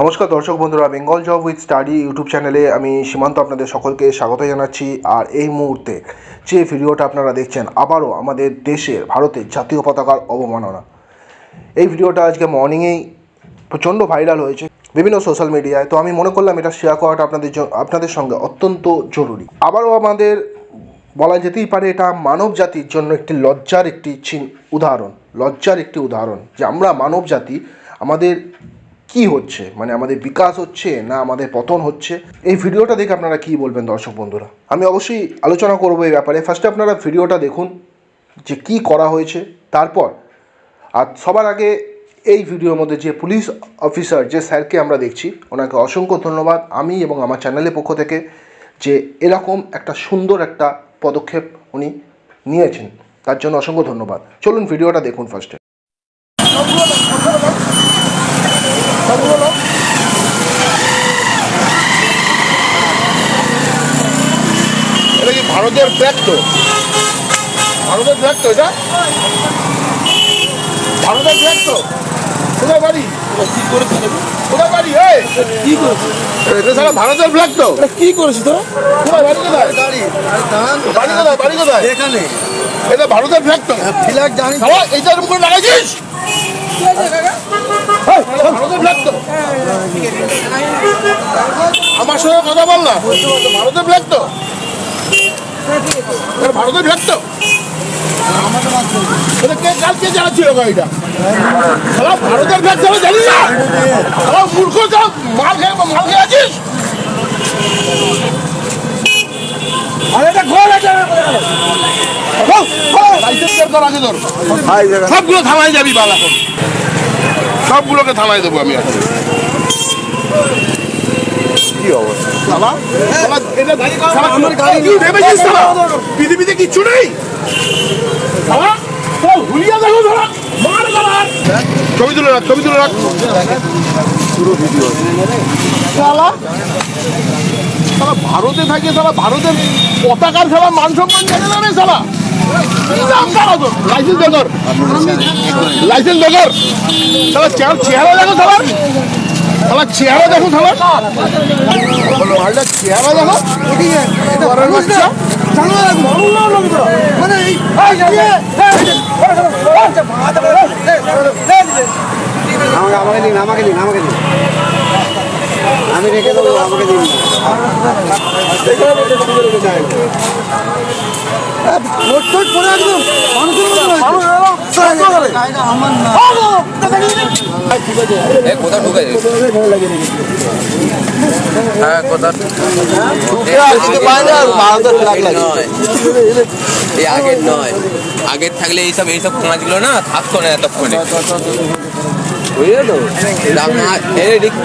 নমস্কার দর্শক বন্ধুরা, Bengal job with study YouTube চ্যানেলে আমি সীমান্ত আপনাদের সকলকে স্বাগত জানাচ্ছি। আর এই মুহূর্তে যে ভিডিওটা আপনারা দেখছেন, আবারও আমাদের দেশের, ভারতের জাতীয় পতাকার অবমাননা। এই ভিডিওটা আজকে মর্নিংয়েই প্রচণ্ড ভাইরাল হয়েছে বিভিন্ন সোশ্যাল মিডিয়ায়। তো আমি মনে করলাম এটা শেয়ার করাটা আপনাদের আপনাদের সঙ্গে অত্যন্ত জরুরি। আবারও আমাদের বলা যেতেই পারে এটা মানব জাতির জন্য একটি লজ্জার একটি উদাহরণ, লজ্জার একটি উদাহরণ যে আমরা মানব জাতি, আমাদের কি হচ্ছে? মানে আমাদের বিকাশ হচ্ছে না আমাদের পতন হচ্ছে? এই ভিডিওটা দেখে আপনারা কি বলবেন দর্শক বন্ধুরা? আমি অবশ্যই আলোচনা করব এই ব্যাপারে। ফার্স্টে আপনারা ভিডিওটা দেখুন, যে কি করা হয়েছে। তারপর, আর সবার আগে এই ভিডিওর মধ্যে যে পুলিশ অফিসার, যে স্যারকে আমরা দেখছি, ওনাকে অসংখ্য ধন্যবাদ। আমি এবং আমার চ্যানেলের পক্ষ থেকে যে এরকম একটা সুন্দর একটা পদক্ষেপ উনি নিয়েছেন, তার জন্য অসংখ্য ধন্যবাদ। চলুন ভিডিওটা দেখুন ফার্স্টে এটা কি ভারতের ফ্ল্যাগ তো? ভারতের ফ্ল্যাগ তো এটা? ভারতের ফ্ল্যাগ তো? কোথায় বাড়ি? কি করেছে কোথায় বাড়ি? এই! কি করেছে এটা সারা ভারতের ফ্ল্যাগ তো? কি করেছে তোরা? কোথায়? বাড়ি কোথায়? বাড়ি কোথায়? বাড়ি কোথায়? এখানে। এটা ভারতের ফ্ল্যাগ তো? ফ্ল্যাগ জানি। এইটা এরকম করে লাগাইছিস? আমার সঙ্গে কথা বল না। ভারতের ফ্ল্যাগ তো। এটা ভারতের ফ্ল্যাগ তো। এটা কে কালকে গাড়িটা? ভারতের ফ্ল্যাগ সারা জানি না? মূর্খ যা মাল খেয়ে মাল খেয়ে আছিস? সবগুলো থানায় যাবি বাল সবগুলোকে থানায় দেবো আমি এখন কি অবস্থা? এটা শালা, আমার গাড়ি কি ভেবেছিস? পৃথিবীতে কিচ্ছু নেই? হুলিয়া দেখো মার। ছবি তুলে রাখ ছবি তুলে রাখ। ভারতে থাকে শালা ভারতের পতাকার শালা মান সম্মান জানে না রে শালা লাইসেন্স বেকর লাইসেন্স বেকর শালা চেহারা দেখো শালা শালা চেহারা দেখো শালা মালটা চেহারা দেখো মানে আমাকে দিন আমাকে দিন আমাকে দিন আমি রেখে দেবো আমাকে দিন হ্যাঁ কোথা নয়। এই আগের নয়। আগের থাকলে এইসব এইসব কাঁচগুলো না? থাকতো না এতক্ষণে। বুঝলে তো?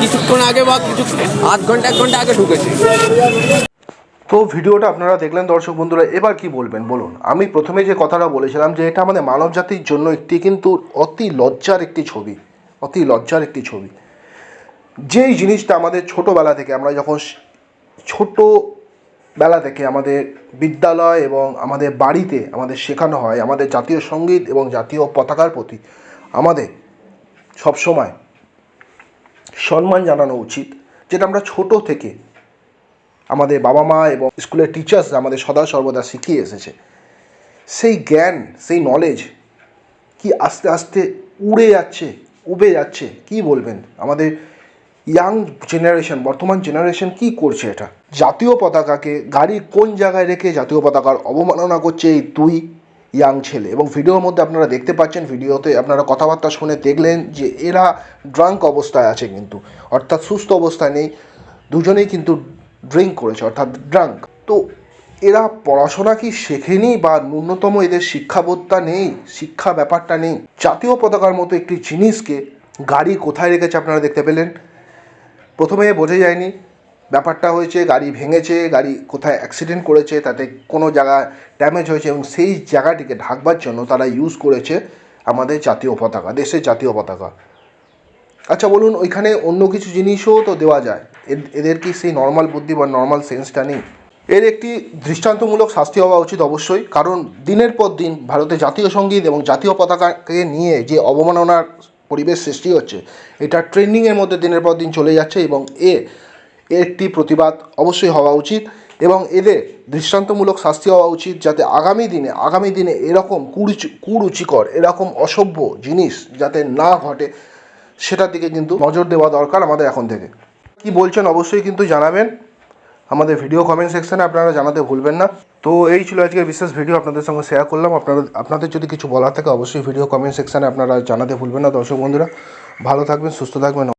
কিছুক্ষণ আগে বা কিছু, আধ ঘণ্টা, এক ঘণ্টা আগে ঢুকেছে। তো ভিডিওটা আপনারা দেখলেন দর্শক বন্ধুরা, এবার কি বলবেন? বলুন, আমি প্রথমে যে কথাটা বলেছিলাম যে এটা আমাদের মানব জাতির জন্য একটি কিন্তু অতি লজ্জার একটি ছবি, অতি লজ্জার একটি ছবি। যেই জিনিসটা আমাদের ছোটোবেলা থেকে, আমরা যখন স- ছোটোবেলা থেকে আমাদের বিদ্যালয় এবং আমাদের বাড়িতে আমাদের শেখানো হয়, আমাদের জাতীয় সংগীত এবং জাতীয় পতাকার প্রতি, আমাদের সবসময় সম্মান জানানো উচিত, যেটা আমরা ছোট থেকে আমাদের বাবা মা এবং স্কুলের টিচার্স আমাদের সদা সর্বদা শিখিয়ে এসেছে। সেই জ্ঞান, সেই নলেজ কি আস্তে আস্তে উড়ে যাচ্ছে, উবে যাচ্ছে, কি বলবেন? আমাদের ইয়াং জেনারেশন বর্তমান জেনারেশন কি করছে এটা? জাতীয় পতাকাকে গাড়ির কোন জায়গায় রেখে জাতীয় পতাকার অবমাননা করছে এই দুই ইয়াং ছেলে। এবং ভিডিওর মধ্যে আপনারা দেখতে পাচ্ছেন, ভিডিওতে আপনারা কথাবার্তা শুনে দেখলেন যে এরা ড্রাঙ্ক অবস্থায় আছে কিন্তু। অর্থাৎ সুস্থ অবস্থায় নেই। দুজনেই কিন্তু ড্রিঙ্ক করেছে, অর্থাৎ ড্রাঙ্ক তো এরা পড়াশোনা কি শেখেনি বা ন্যূনতম এদের শিক্ষাবোধটা নেই? শিক্ষা ব্যাপারটা নেই? জাতীয় পতাকার মতো একটি জিনিসকে গাড়ি কোথায় রেখেছে আপনারা দেখতে পেলেন? প্রথমে বোঝা যায়নি। ব্যাপারটা হয়েছে, গাড়ি ভেঙেছে, গাড়ি কোথায় অ্যাক্সিডেন্ট করেছে, তাতে কোনো জায়গায় ড্যামেজ হয়েছে এবং সেই জায়গাটিকে ঢাকবার জন্য তারা ইউজ করেছে আমাদের জাতীয় পতাকা, দেশের জাতীয় পতাকা। আচ্ছা বলুন, ওইখানে অন্য কিছু জিনিসও তো দেওয়া যায়? এদ- এদের কি সেই নর্মাল বুদ্ধি বা নর্মাল সেন্সটা নেই? এর একটি দৃষ্টান্তমূলক শাস্তি হওয়া উচিত অবশ্যই, কারণ দিনের পর দিন ভারতের জাতীয় সংগীত এবং জাতীয় পতাকাকে নিয়ে যে অবমাননার পরিবেশ সৃষ্টি হচ্ছে, এটা ট্রেন্ডিংয়ের মধ্যে দিনের পর দিন চলে যাচ্ছে এবং এ একটি প্রতিবাদ অবশ্যই হওয়া উচিত এবং এদের দৃষ্টান্তমূলক শাস্তি হওয়া উচিত যাতে আগামী দিনে আগামী দিনে এরকম কুরুচি, কুরুচিকর, এরকম অসভ্য জিনিস যাতে না ঘটে, সেটার দিকে কিন্তু নজর দেওয়া দরকার আমাদের এখন থেকে। কি বলছেন অবশ্যই কিন্তু জানাবেন। আমাদের ভিডিও কমেন্ট সেকশানে আপনারা জানাতে ভুলবেন না। তো এই ছিল আজকের বিশেষ ভিডিও আপনাদের সঙ্গে শেয়ার করলাম। আপনারা আপনাদের যদি কিছু বলার থাকে অবশ্যই ভিডিও কমেন্ট সেকশানে আপনারা জানাতে ভুলবেন না, দর্শক বন্ধুরা। ভালো থাকবেন, সুস্থ থাকবেন।